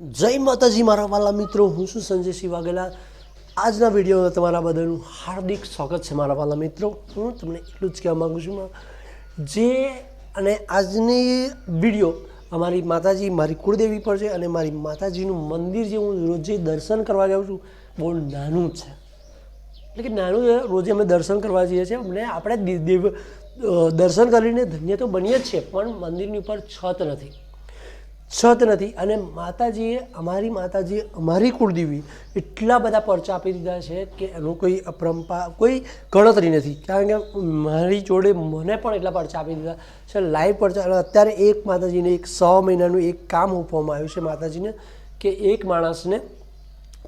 જય માતાજી, મારા વાલા મિત્રો. હું છું સંજય સિંહ વાઘેલા આજના વિડીયોમાં તમારા બધાનું હાર્દિક સ્વાગત છે, મારા વાલા મિત્રો. હું તમને એટલું જ કહેવા માગું છું જે અને આજની વીડિયો અમારી માતાજી, મારી કુળદેવી પર છે અને મારી માતાજીનું મંદિર જે હું રોજે દર્શન કરવા જાઉં છું, બહુ નાનું છે. એટલે કે નાનું રોજે અમે દર્શન કરવા જઈએ છીએ. અને આપણે દેવ દર્શન કરીને ધન્ય તો બનીએ જ છીએ, પણ મંદિરની ઉપર છત નથી. છત નથી. અને માતાજીએ, અમારી માતાજીએ, અમારી કુળદેવી એટલા બધા પરચા આપી દીધા છે કે એનું કોઈ અપરંપા, કોઈ ગણતરી નથી. કારણ કે મારી જોડે મને પણ એટલા પરચા આપી દીધા છે. લાઈવ પરચા અત્યારે એક માતાજીને, એક સો મહિનાનું એક કામ આપવામાં આવ્યું છે માતાજીને, કે એક માણસને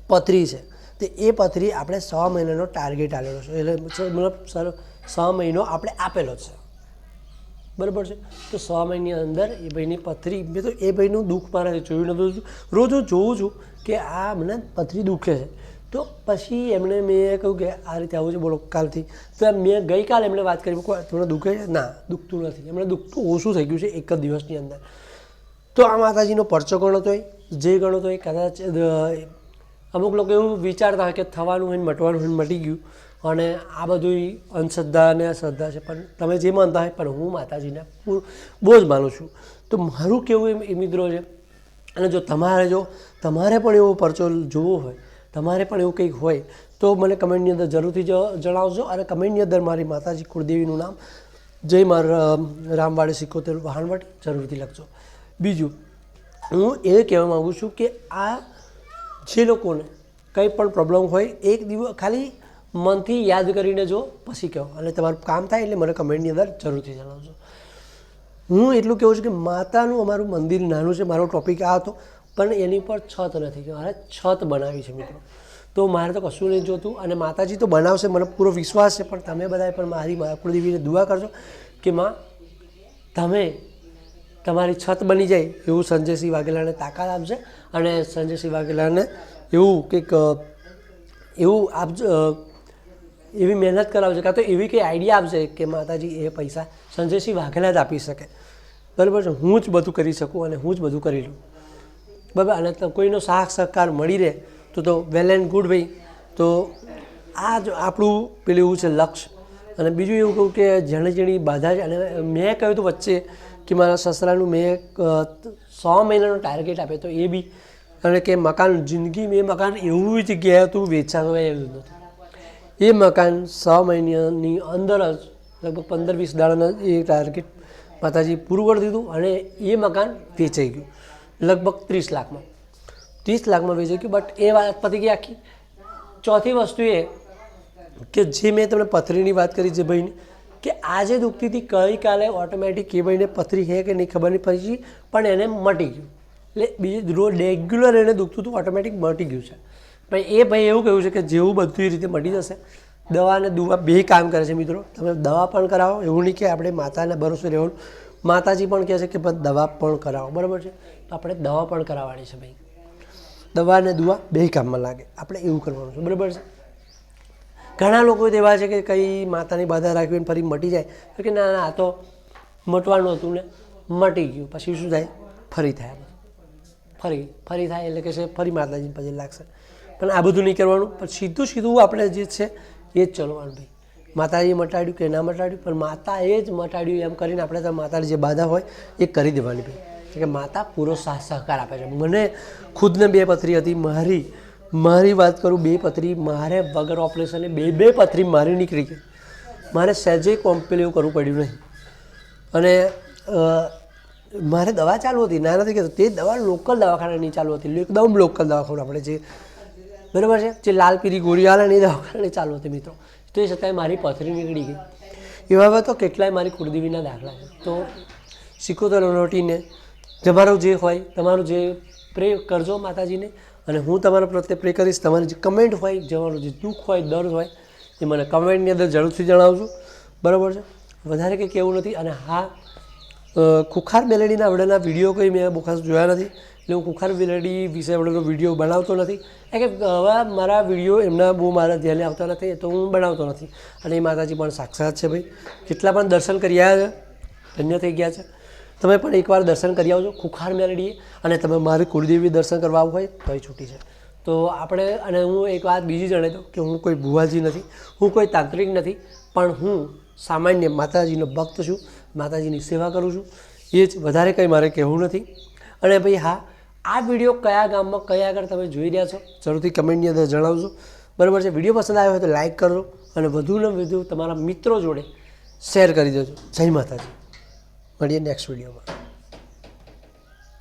પથરી છે. તે એ પથરી આપણે સો મહિનાનો ટાર્ગેટ આવેલો છે. એટલે મતલબ સર, સો મહિનો આપણે આપેલો છે. બરાબર છે? તો છ મહિની અંદર એ ભાઈની પથરી, મેં તો એ ભાઈનું દુઃખ મારે જોયું નહોતું રોજ હું જોઉં છું કે આ મને પથરી દુખે છે. તો પછી એમણે મેં કહ્યું કે આ રીતે આવું છે, બોલો, કાલથી. તો મેં ગઈકાલે એમણે વાત કરી તમને દુખે છે? ના, દુખતું નથી. એમણે દુખતું ઓછું થઈ ગયું છે એક જ દિવસની અંદર. તો આ માતાજીનો પરચો ગણો હોય જે ગણો હોય કદાચ અમુક લોકો એવું વિચારતા હોય કે થવાનું હોય મટવાનું હોય મટી ગયું. અને આ બધું અંધશ્રદ્ધા અને શ્રદ્ધા છે. પણ તમે જે માનતા હોય, પણ હું માતાજીને બહુ જ માનું છું. તો મારું કેવું એમ, એ મિત્રો છે, અને જો તમારે જો, તમારે પણ એવો પરચો જોવો હોય, તમારે પણ એવું કંઈક હોય, તો મને કમેન્ટની અંદર જરૂરથી જણાવજો. અને કમેન્ટની અંદર મારી માતાજી કુળદેવીનું નામ જય માર રામવાડે સિકોતેર વહાણવટ જરૂરથી લખજો. બીજું, હું એ કહેવા માગું છું કે આ જે લોકોને કંઈ પણ પ્રોબ્લેમ હોય, એક દિવસ, ખાલી મનથી યાદ કરીને જો, પછી કહો. અને તમારું કામ થાય એટલે મને કમેન્ટની અંદર જરૂરથી જણાવજો. હું એટલું કહું છું કે માતાનું અમારું મંદિર નાનું છે, મારો ટોપિક આ હતો, પણ એની પર છત નથી મારે છત બનાવી છે મિત્રો. તો મારે તો કશું નહીં જોતું અને માતાજી તો બનાવશે, મને પૂરો વિશ્વાસ છે, પણ તમે બધાએ પણ મારી કુળદેવીને દુઆ કરજો કે માં, તમે તમારી છત બની જાય એવું સંજયસિંહ વાઘેલાને તાકાત આપશે અને સંજયસિંહ વાઘેલાને એવું કંઈક એવું આપજો એવી મહેનત કરાવશે કાં તો એવી કંઈ આઈડિયા આપશે કે માતાજી, એ પૈસા સંજયસિંહ વાઘેલા જ આપી શકે. બરાબર છે? હું જ બધું કરી શકું અને હું જ બધું કરી લઉં. બરાબર? અને કોઈનો સાહ સહકાર મળી રહે, તો તો વેલ એન્ડ ગુડ ભાઈ. તો આ જ આપણું પેલું એવું છે લક્ષ્ય. અને બીજું એવું કહું કે જેણે જેણી બાધા છે, અને મેં કહ્યું હતું વચ્ચે કે મારા સસરાનું મેં સો મહિનાનો ટાર્ગેટ આપ્યો તો એ બી. અને કે મકાન, જિંદગી મેં મકાન એવું જગ્યાએ હતું હોય એવું નહોતું. એ મકાન છ મહિનાની અંદર જ લગભગ પંદર વીસ દાડાના એ ટાર્ગેટ માતાજી પૂરું કરી દીધું અને એ મકાન વેચાઈ ગયું. લગભગ ત્રીસ લાખમાં. ત્રીસ લાખમાં વેચાઈ ગયું બટ એ વાત પતી ગઈ આખી. ચોથી વસ્તુ એ કે જે મેં તમને પથરીની વાત કરી જે ભાઈની, કે આજે દુખતી હતી ગઈકાલે ઓટોમેટિક એ ભાઈને પથરી છે કે નહીં ખબર નહીં પછી પણ એને મટી ગયું. એટલે બીજું રોજ રેગ્યુલર એને દુખતું હતું ઓટોમેટિક મટી ગયું છે. પણ એ ભાઈ એવું કહ્યું છે કે જેવું બધું રીતે મટી જશે, દવા અને દુવા બે કામ કરે છે મિત્રો. તમે દવા પણ કરાવો, એવું નહીં કે આપણે માતાને ભરોસે રહેવાનું. માતાજી પણ કહે છે કે ભાઈ દવા પણ કરાવો. બરાબર છે? તો આપણે દવા પણ કરાવવાની છે ભાઈ. દવા અને દુવા બે કામમાં લાગે. આપણે એવું કરવાનું છે. બરાબર છે? ઘણા લોકો એવા છે કે કંઈ માતાની બાધા રાખવીને ફરી મટી જાય. કે ના ના, આ તો મટવાનું હતું ને, મટી ગયું. પછી શું થાય? ફરી થાય. ફરી ફરી થાય એટલે કે છે ફરી માતાજી પછી લાગશે. પણ આ બધું નહીં કરવાનું. પણ સીધું સીધું આપણે જે છે, એ જ ચલવાનું ભાઈ. માતાજી મટાડ્યું કે ના મટાડ્યું, પણ માતા એ જ મટાડ્યું એમ કરીને આપણે તો માતાની જે બાધા હોય, એ કરી દેવાની ભાઈ. કે માતા પૂરો સાથ સહકાર આપે છે. મને ખુદને બે પથરી હતી, મારી મારી વાત કરું, બે પથરી મારે વગર ઓપરેશને બે બે પથરી મારી નીકળી ગઈ. મારે સહેજે કોમ્પેલ એવું કરવું પડ્યું નહીં. અને મારે દવા ચાલુ હતી. ના નથી કહેતો, તે દવા લોકલ દવાખાનાની ચાલુ હતી. એકદમ લોકલ દવાખાનું આપણે જે બરાબર છે? જે લાલ પીરી ગોળી આવે ને એ દવાખાને ચાલુ હતી મિત્રો. તે છતાંય મારી પથરી નીકળી ગઈ. એવા તો કેટલાય મારી કુળદેવીના દાખલા છે. તો શીખો તો લોટીને તમારું જે હોય, તમારું જે પ્રે કરજો માતાજીને અને હું તમારા પ્રત્યે પ્રે કરીશ. તમારી જે કમેન્ટ હોય તમારું જે દુઃખ હોય દર્દ હોય, એ મને કમેન્ટની અંદર જરૂરથી જણાવજો. બરાબર છે? વધારે કંઈ કહેવું નથી. અને હા ખુખાર મેલેડીના આવડેલા વીડિયો કંઈ મેં બહુ ખાસ જોયા નથી. એટલે હું ખુખાર મેલેડી વિશે વડેનો વીડિયો બનાવતો નથી. કારણ કે હવે મારા વીડિયો એમના બહુ મારા ધ્યાને આવતા નથી, તો હું બનાવતો નથી. અને એ માતાજી પણ સાક્ષાત છે ભાઈ. કેટલા પણ દર્શન કરી આવ્યા છે, ધન્ય થઈ ગયા છે. તમે પણ એકવાર દર્શન કરી આવજો ખુખાર મેલડીએ. અને તમે મારે કુળદેવી દર્શન કરવા આવવું હોય એ છૂટી છે તો આપણે, અને હું એક વાત બીજી જણાવી દઉં કે હું કોઈ ભુવાજી નથી, હું કોઈ તાંત્રિક નથી, પણ હું સામાન્ય માતાજીનો ભક્ત છું, માતાજીની સેવા કરું છું. એ જ વધારે કંઈ મારે કહેવું નથી. અને ભાઈ હા, આ વીડિયો કયા ગામમાં, કયા આગળ તમે જોઈ રહ્યા છો? જરૂરથી કમેન્ટની અંદર જણાવજો. બરાબર છે? વીડિયો પસંદ આવ્યો હોય તો લાઇક કરજો અને વધુને વધુ તમારા મિત્રો જોડે શેર કરી દેજો. જય માતાજી. મળીએ નેક્સ્ટ વિડીયોમાં